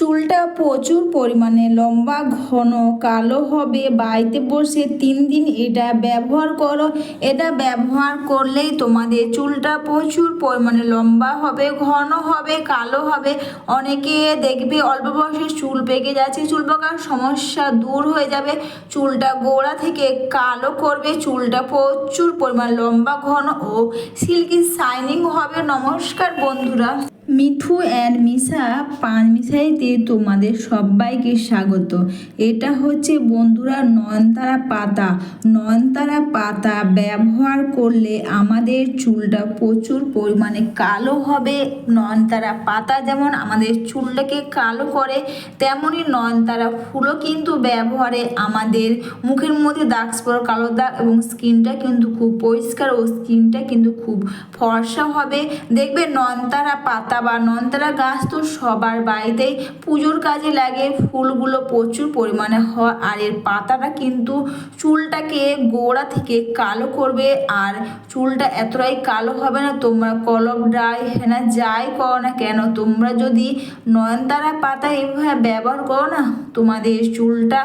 চুলটা প্রচুর পরিমাণে, লম্বা, ঘন, কালো হবে। বাড়িতে বসে তিন দিন এটা ব্যবহার করো। এটা ব্যবহার করলেই তোমাদের চুলটা প্রচুর পরিমাণে লম্বা হবে, ঘন হবে, কালো হবে। অনেকে দেখবে অল্প বয়সে চুল পেকে যাচ্ছে, চুল পাকার সমস্যা দূর হয়ে যাবে। চুলটা গোড়া থেকে কালো করবে, চুলটা প্রচুর পরিমাণ লম্বা, ঘন ও সিল্কি শাইনিং হবে। নমস্কার বন্ধুরা। মিঠু অ্যান্ড মিশা পান মিশাইতে তোমাদের সবাইকে স্বাগত। এটা হচ্ছে বন্ধুরা নয়নতারা পাতা। নয়নতারা পাতা ব্যবহার করলে আমাদের চুলটা প্রচুর পরিমাণে কালো হবে। নয়নতারা পাতা যেমন আমাদের চুলটাকে কালো করে তেমনই নয়নতারা ফুলও কিন্তু ব্যবহারে আমাদের মুখের মধ্যে দাগ স্পট কালো দাগ এবং স্কিনটা কিন্তু খুব পরিষ্কার ও স্কিনটা কিন্তু খুব ফর্সা হবে। দেখবে নয়নতারা পাতা বা নয়নতারা গাছ তো সবার বাড়িতেই পুজোর কাজে লাগে। ফুলগুলো প্রচুর পরিমাণে হয় আর এর পাতাটা কিন্তু চুলটাকে গোড়া থেকে কালো করবে আর চুলটা এতটাই কালো হবে না, তোমরা কলম ড্রাই হেনা, যাই করো না কেন, তোমরা যদি নয়নতারা পাতা এভাবে ব্যবহার করো না, তোমাদের চুলটা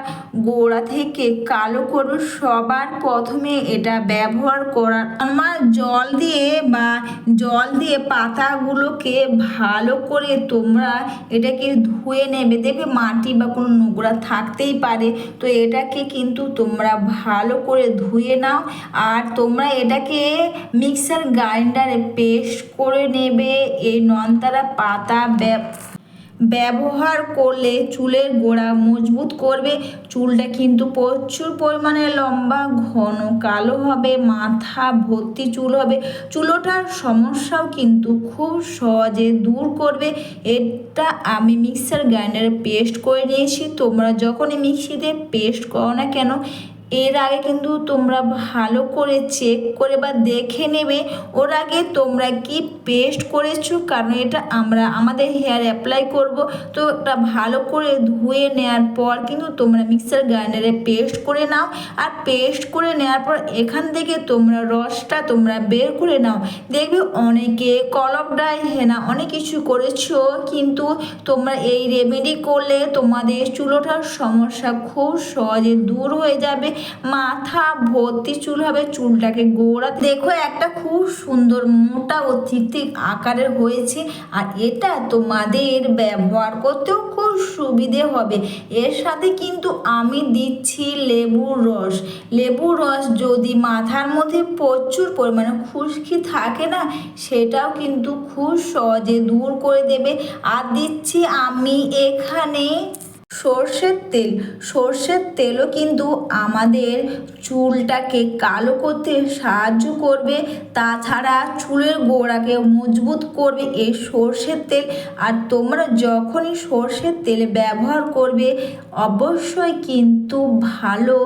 গোড়া থেকে কালো করবে। সবার প্রথমে এটা ব্যবহার করার, আমার জল দিয়ে বা জল দিয়ে পাতাগুলোকে ভালো করে তোমরা এটাকে ধুয়ে নেবে। দেখবে মাটি বা কোনো নোংরা থাকতেই পারে। তো এটাকে কিন্তু তোমরা ভালো করে ধুয়ে নাও। আর তোমরা এটাকে মিক্সার গ্রাইন্ডারে পেস্ট করে নেবে। এই ননতারা পাতা ব্যবহার করলে চুলের গোড়া মজবুত করবে। চুলটা কিন্তু প্রচুর পরিমাণে লম্বা, ঘন, কালো হবে, মাথা ভর্তি চুল হবে। চুলোটার সমস্যাও কিন্তু খুব সহজে দূর করবে। এটা আমি মিক্সার গ্রাইন্ডারে পেস্ট করে নিয়েছি। তোমরা যখনই মিক্সিতে পেস্ট করো না কেন এর আগে কিন্তু তোমরা ভালো করে চেক করে বা দেখে নেবে। ওর আগে তোমরা কি পেস্ট করেছ? কারণ এটা আমরা, আমাদের হেয়ার অ্যাপ্লাই করব। তো এটা ভালো করে ধুয়ে নেওয়ার পর কিন্তু তোমরা মিক্সার গ্রাইন্ডারে পেস্ট করে নাও। আর পেস্ট করে নেওয়ার পর এখান থেকে তোমরা রসটা তোমরা বের করে নাও। দেখবে অনেকে কলপ ডাই হেনা, অনেক কিছু করেছ, কিন্তু তোমরা এই রেমেডি করলে তোমাদের চুলোটার সমস্যা খুব সহজে দূর হয়ে যাবে। মাথা ভর্তি চুল হবে চুলটাকে গোড়া। দেখো, একটা খুব সুন্দর মোটা ও ঠিক আকারের হয়েছে, আর এটা তোমাদের ব্যবহার করতেও খুব সুবিধে হবে। এর সাথে কিন্তু আমি দিচ্ছি লেবুর রস। লেবুর রস যদি মাথার মধ্যে প্রচুর পরিমাণে খুশকি থাকে না, সেটাও কিন্তু খুব সহজে দূর করে দেবে। আর দিচ্ছি আমি এখানে সর্ষের তেল। সর্ষের তেলও কিন্তু আমাদের চুলটাকে কালো করতে সাহায্য করবে, তাছাড়া চুলের গোড়াকে মজবুত করবে এই সর্ষের তেল। আর তোমরা যখনই সর্ষের তেল ব্যবহার করবে, অবশ্যই কিন্তু ভালো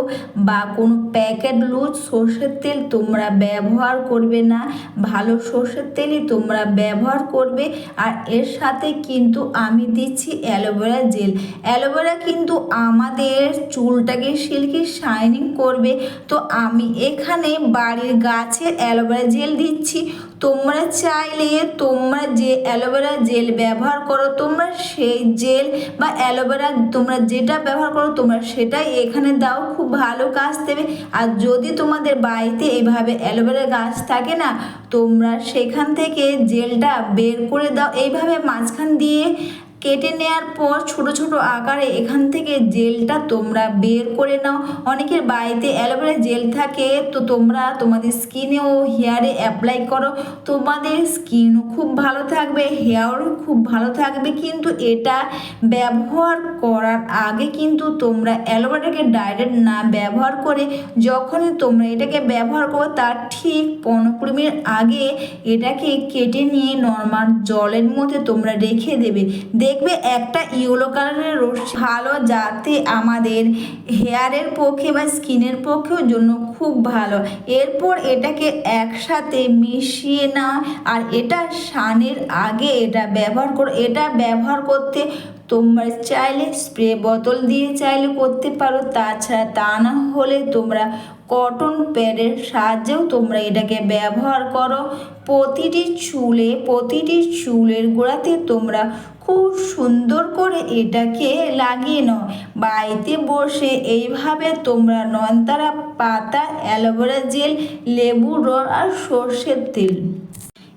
বা কোনো প্যাকেট লুজ সর্ষের তেল তোমরা ব্যবহার করবে না। ভালো সর্ষের তেলই তোমরা ব্যবহার করবে। আর এর সাথে কিন্তু আমি দিচ্ছি অ্যালোভেরা জেল। অ্যালোভেরা কিন্তু আমাদের চুলটাকে সিল্কি শাইনিং করবে। তো আমি এখানে বাড়ির গাছের অ্যালোভেরা জেল দিচ্ছি। তোমরা চাইলে তোমরা যে অ্যালোভেরা জেল ব্যবহার করো, তোমরা সেই জেল বা অ্যালোভেরা তোমরা যেটা ব্যবহার করো, তোমরা সেটাই এখানে দাও, খুব ভালো কাজ দেবে। আর যদি তোমাদের বাড়িতে এভাবে অ্যালোভেরা গাছ থাকে না, তোমরা সেখান থেকে জেলটা বের করে দাও। এইভাবে মাঝখান দিয়ে কেটে নেওয়ার পর ছোট ছোট আকারে এখান থেকে জেলটা তোমরা বের করে নাও। অনেকের বাড়িতে অ্যালোভেরা জেল থাকে, তো তোমরা তোমাদের স্কিনে ও হেয়ারে অ্যাপ্লাই করো। তোমাদের স্কিনও খুব ভালো থাকবে হেয়ারও খুব ভালো থাকবে, কিন্তু এটা ব্যবহার করার আগে কিন্তু তোমরা অ্যালোভেরাটাকে ডাইরেক্ট না ব্যবহার করে যখনই তোমরা এটাকে ব্যবহার করো তার ঠিক পনেরো কুড়ি মিনিট আগে এটাকে কেটে নিয়ে নর্মাল জলের মধ্যে তোমরা রেখে দেবে। দেখবে একটা ইয়েলো কালারের রশ্মি। ভালো যাতে আমাদের। হেয়ারের পক্ষে বা স্কিনের পক্ষেও জন্য খুব ভালো। এরপর এটাকে একসাথে মিশিয়ে না, আর এটা স্নানের আগে এটা ব্যবহার করো। এটা ব্যবহার করতে তোমরা চাইলে স্প্রে বোতল দিয়ে চাইলে করতে পারো। তাছাড়া তা না হলে তোমরা কটন প্যাডের সাহায্যেও তোমরা এটাকে ব্যবহার করো। প্রতিটি চুলে, প্রতিটি চুলের গোড়াতে তোমরা খুব সুন্দর করে এটাকে লাগিয়ে নাও। বাড়িতে বসে এইভাবে তোমরা নয়নতারা, পাতা, অ্যালোভেরা জেল, লেবু, রস আর সর্ষের তেল।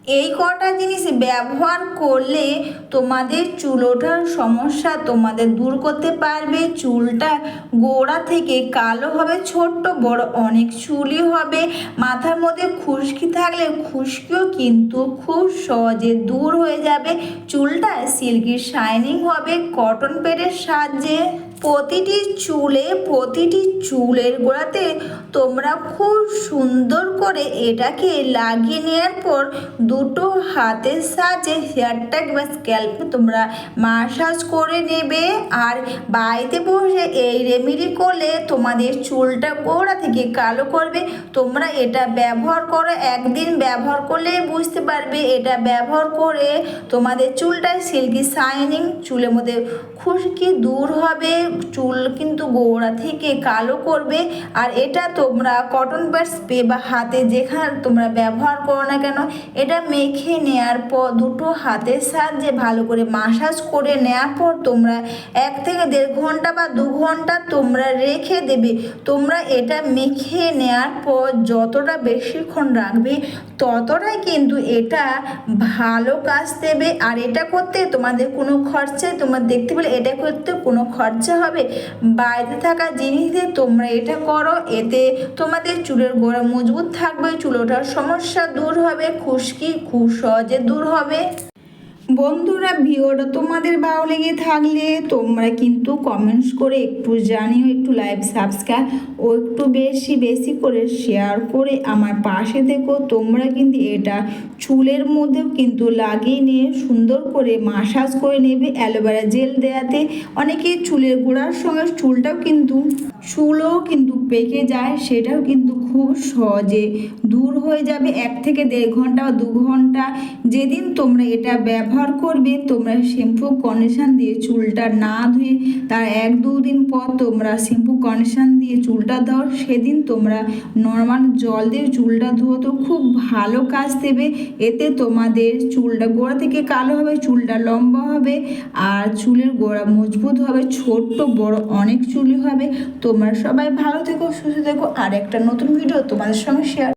এই কটা জিনিস ব্যবহার করলে তোমাদের চুল ওঠার সমস্যা তোমাদের দূর করতে পারবে। চুলটা গোড়া থেকে কালো হবে, ছোট্ট বড় অনেক চুলই হবে। মাথার মধ্যে খুশকি থাকলে খুশকিও কিন্তু খুব সহজে দূর হয়ে যাবে। চুলটা সিল্কি শাইনিং হবে, কটন প্যাডের সাহায্যে। প্রতিটি চুলে, প্রতিটি চুলের গোড়াতে তোমরা খুব সুন্দর করে এটাকে লাগিয়ে নেওয়ার পর দুটো হাতের সাহায্যে হেয়ারটাকে বা স্ক্যাল্পে তোমরা মাসাজ করে নেবে। আর বাড়িতে বসে এই রেমেডি করলে তোমাদের চুলটা গোড়া থেকে কালো করবে। তোমরা এটা ব্যবহার করো, একদিন ব্যবহার করলে বুঝতে পারবে এটা ব্যবহার করে তোমাদের চুলটা সিল্কি শাইনিং চুলের মধ্যে খুশকি দূর হবে। চুল কিন্তু গোড়া থেকে কালো করবে। আর এটা তোমরা কটন প্যাড স্প্রে বা হাতে যেখানে তোমরা ব্যবহার করো না কেন, এটা মেখে নেওয়ার পর দুটো হাতের সাহায্যে ভালো করে মাসাজ করে নেওয়ার পর তোমরা এক থেকে দেড় ঘণ্টা বা দু ঘণ্টা তোমরা রেখে দেবে। তোমরা এটা মেখে নেওয়ার পর যতটা বেশিক্ষণ রাখবে, ততটাই কিন্তু এটা ভালো কাজ দেবে। আর এটা করতে তোমাদের কোনো খরচায় তোমার দেখতে পেলে এটা করতে কোনো খরচা হবে। বাইরে থাকা জিনিস দিয়ে তোমরা এটা করো, এতে তোমাদের চুলের গোড়া মজবুত থাকবে, চুল ওঠার সমস্যা দূর হবে, খুশকি খুব সহজে দূর হবে। বন্ধুরা ভিডিওটা তোমাদের ভালো লেগে থাকলে তোমরা কিন্তু কমেন্টস করে একটু জানিও, একটু লাইভ সাবস্ক্রাইব ও একটু বেশি বেশি করে শেয়ার করে আমার পাশে থেকো। তোমরা কিন্তু এটা চুলের মধ্যেও কিন্তু লাগিয়ে নিয়ে, সুন্দর করে মাসাজ করে নেবে অ্যালোভেরা জেল দেওয়াতে অনেকে চুলের গোড়ার সঙ্গে চুলটাও কিন্তু, চুলও কিন্তু পেকে যায়, সেটাও কিন্তু খুব সহজে দূর হয়ে যাবে। এক থেকে দেড় ঘণ্টা বা দু ঘণ্টা যেদিন তোমরা এটা ব্যবহার করবে, তোমরা শ্যাম্পু কন্ডিশন দিয়ে চুলটা না ধুয়ে তার এক দু দিন পর তোমরা শ্যাম্পু কন্ডিশন দিয়ে চুলটা দাও সেদিন তোমরা নর্মাল জল দিয়ে চুলটা ধুয়ো তো খুব ভালো কাজ দেবে। এতে তোমাদের চুলটা গোড়া থেকে কালো হবে, চুলটা লম্বা হবে আর চুলের গোড়া মজবুত হবে, ছোট্ট বড় অনেক চুলই হবে। তোমরা সবাই ভালো থেকো, সুস্থ থেকো। আর একটা নতুন ভিডিও তোমাদের সঙ্গে শেয়ার